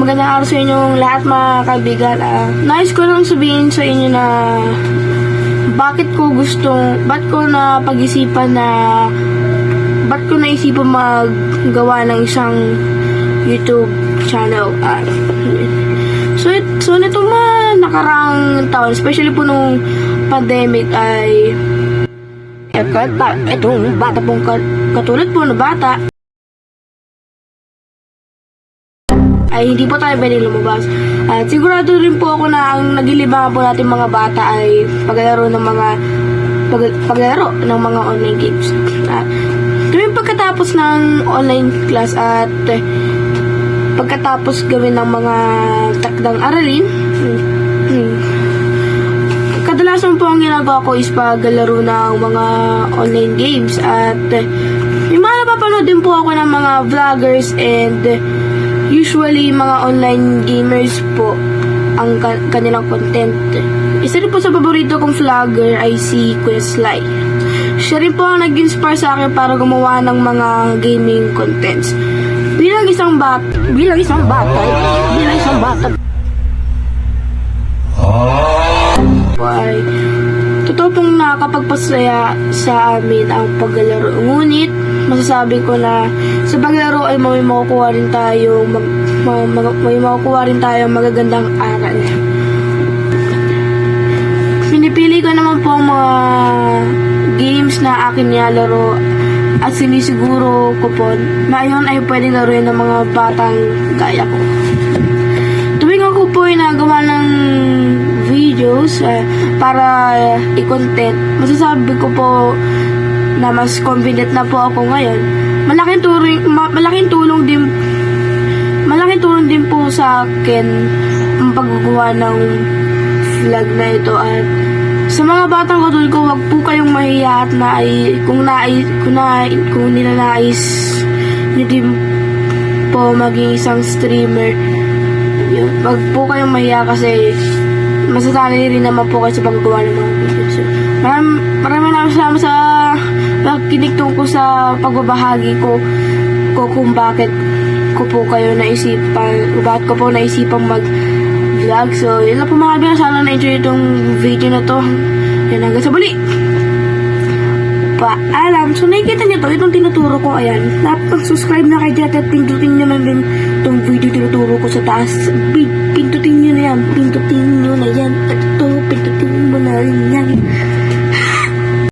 Magandang araw sa inyong lahat mga kaibigan. Ah, nais ko lang sabihin sa inyo na bakit ko gusto, ba't ko na pag-isipan na ba't ko naisipan maggawa ng isang YouTube channel. Ah, so, it- so nitong mga nakarang taon, especially po nung pandemic ay eh, pa, itong bata pong ka- katulad po na bata, ay hindi po tayo pwede lumabas. At sigurado rin po ako na ang nagilibangan po natin mga bata ay paglalaro ng mga pag, paglaro ng mga online games. At tuwing pagkatapos ng online class at pagkatapos gawin ng mga takdang aralin, hmm, hmm, kadalasan po ang ginagawa ko is paglalaro ng mga online games at eh, yung mga napapanood din po ako ng mga vloggers and usually mga online gamers po ang ka- kanilang content. Isa rin po sa paborito kong vlogger ay si Kuya. Siya rin po ang nag-inspire sa akin para gumawa ng mga gaming contents. Bilang isang bat, bilang isang bata, bilang isang bata, pong nakakapagpasaya sa amin ang paglalaro. Ngunit, masasabi ko na sa paglaro ay may makukuha rin tayo mag, ma- ma- may makukuha rin tayo magagandang aral. Pinipili ko naman po ang mga games na akin nilalaro at sinisiguro ko po na yun ay pwedeng laruin ng mga batang gaya ko. Tuwing ako po ay nagawa ng videos eh, para eh, i-content, masasabi ko po na mas confident na po ako ngayon. Malaking tulong, ma- malaking tulong din malaking tulong din po sa akin ang paggawa ng vlog na ito at sa mga batang katulad ko, wag po kayong mahiya at na kung nais, kung, na, kung nilalais nyo din po maging isang streamer wag po kayong mahiya kasi masasanay rin naman po kayo sa paggawa ng mga videos. So, maram, maraming maraming salamat sa pagkinig tungkol sa pagbabahagi ko, ko kung bakit ko po kayo naisipan, bakit ko po naisipan mag vlog. So, yun lang po mga kaibigan. Sana na-enjoy itong video na to. Yan hanggang sa muli. Paalam. So, nakikita niyo to. Itong tinuturo ko, ayan. Napag-subscribe na kayo dyan at pindutin niyo na din itong video tinuturo ko sa taas. Pi- Pindutin